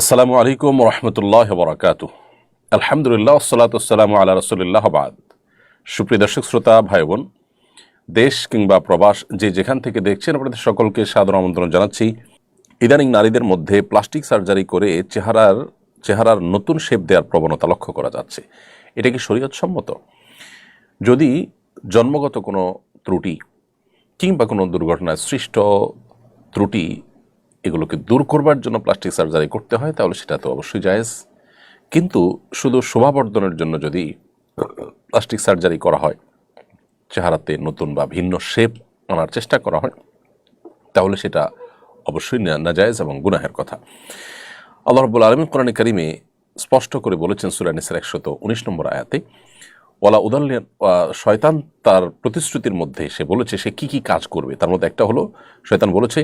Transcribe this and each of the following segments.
আসসালামু আলাইকুম রহমতুল্লাহ বরাকাত আলহামদুলিল্লাহ সালাতাম আল্লাহ রসুলিল্লাহ বাদ। সুপ্রিয় দর্শক, শ্রোতা ভাই বোন দেশ কিংবা প্রবাস যে যেখান থেকে দেখছেন, আপনাদের সকলকে সাদর আমন্ত্রণ জানাচ্ছি। ইদানিং নারীদের মধ্যে প্লাস্টিক সার্জারি করে চেহারার চেহারার নতুন শেপ দেওয়ার প্রবণতা লক্ষ্য করা যাচ্ছে। এটা কি শরীয়তসম্মত? যদি জন্মগত কোনো ত্রুটি কিংবা কোনো দুর্ঘটনায় সৃষ্ট ত্রুটি এগুলোকে দূর করবার জন্য প্লাস্টিক সার্জারি করতে হয়, তাহলে সেটা তো অবশ্যই জায়েজ। কিন্তু শুধু শোভাবর্ধনের জন্য যদি প্লাস্টিক সার্জারি করা হয়, চেহারাতে নতুন বা ভিন্ন শেপ আনার চেষ্টা করা হয়, তাহলে সেটা অবশ্যই নাজায়েজ এবং গুনাহের কথা। আল্লাহ রব্বুল আলমিন কোরআন করিমে স্পষ্ট করে বলেছেন সুরানিসের একশত উনিশ নম্বর আয়াতে ওলা উদাল্লিয়ান শয়তান তার প্রতিশ্রুতির মধ্যে সে বলেছে সে কি কি কাজ করবে। তার মধ্যে একটা হলো, শয়তান বলেছে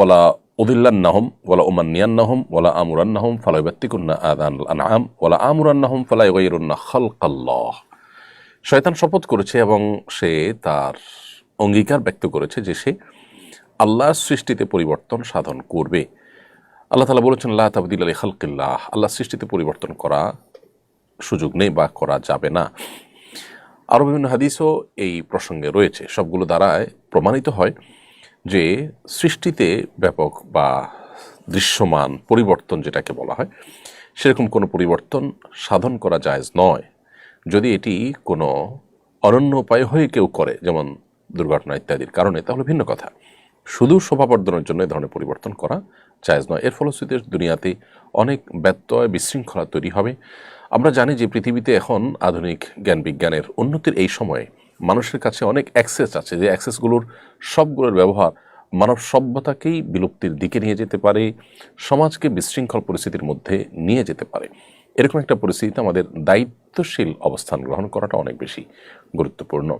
ওলা উদিল্লান নাহম ওলা ওমান নিয়ান নাহম ওলা আমুরান নাহম ফালাই ব্যক্তিকুন্না আদান আনাম ওলা আমুরান নাহম ফালাই ওয়াইরুন্না খালকাল্লাহ। শয়তান শপথ করেছে এবং সে তার অঙ্গীকার ব্যক্ত করেছে যে সে আল্লাহর সৃষ্টিতে পরিবর্তন সাধন করবে। আল্লাহ তালা বলেছেন আল্লাহ তাবদিল আলী খালকিল্লাহ। আল্লাহ সৃষ্টিতে পরিবর্তন করা সুযোগ নেই বা করা যাবে না। আরও বিভিন্ন হাদিসও এই প্রসঙ্গে রয়েছে। সবগুলো দ্বারায় প্রমাণিত হয় যে সৃষ্টিতে ব্যাপক বা দৃশ্যমান পরিবর্তন যেটাকে বলা হয়, সেরকম কোনো পরিবর্তন সাধন করা জায়েজ নয়। যদি এটি কোনো অনন্য উপায় হয়ে কেউ করে, যেমন দুর্ঘটনা ইত্যাদির কারণে, তাহলে ভিন্ন কথা। শুধু শোভাবর্ধনের জন্য এ ধরনের পরিবর্তন করা জায়েজ নয়। এর ফলশ্রুতিতে দুনিয়াতে অনেক ব্যত্যয় বিশৃঙ্খলা তৈরি হবে। আমরা জানি যে পৃথিবীতে এখন আধুনিক জ্ঞান বিজ্ঞানের উন্নতির এই সময়ে মানুষের কাছে অনেক অ্যাক্সেস আছে, যে অ্যাক্সেসগুলোর সবগুলোর ব্যবহার মানব সভ্যতাকেই বিলুপ্তির দিকে নিয়ে যেতে পারে, সমাজকে বিশৃঙ্খল পরিস্থিতির মধ্যে নিয়ে যেতে পারে। এরকম একটা পরিস্থিতিতে আমাদের দায়িত্বশীল অবস্থান গ্রহণ করাটা অনেক বেশি গুরুত্বপূর্ণ।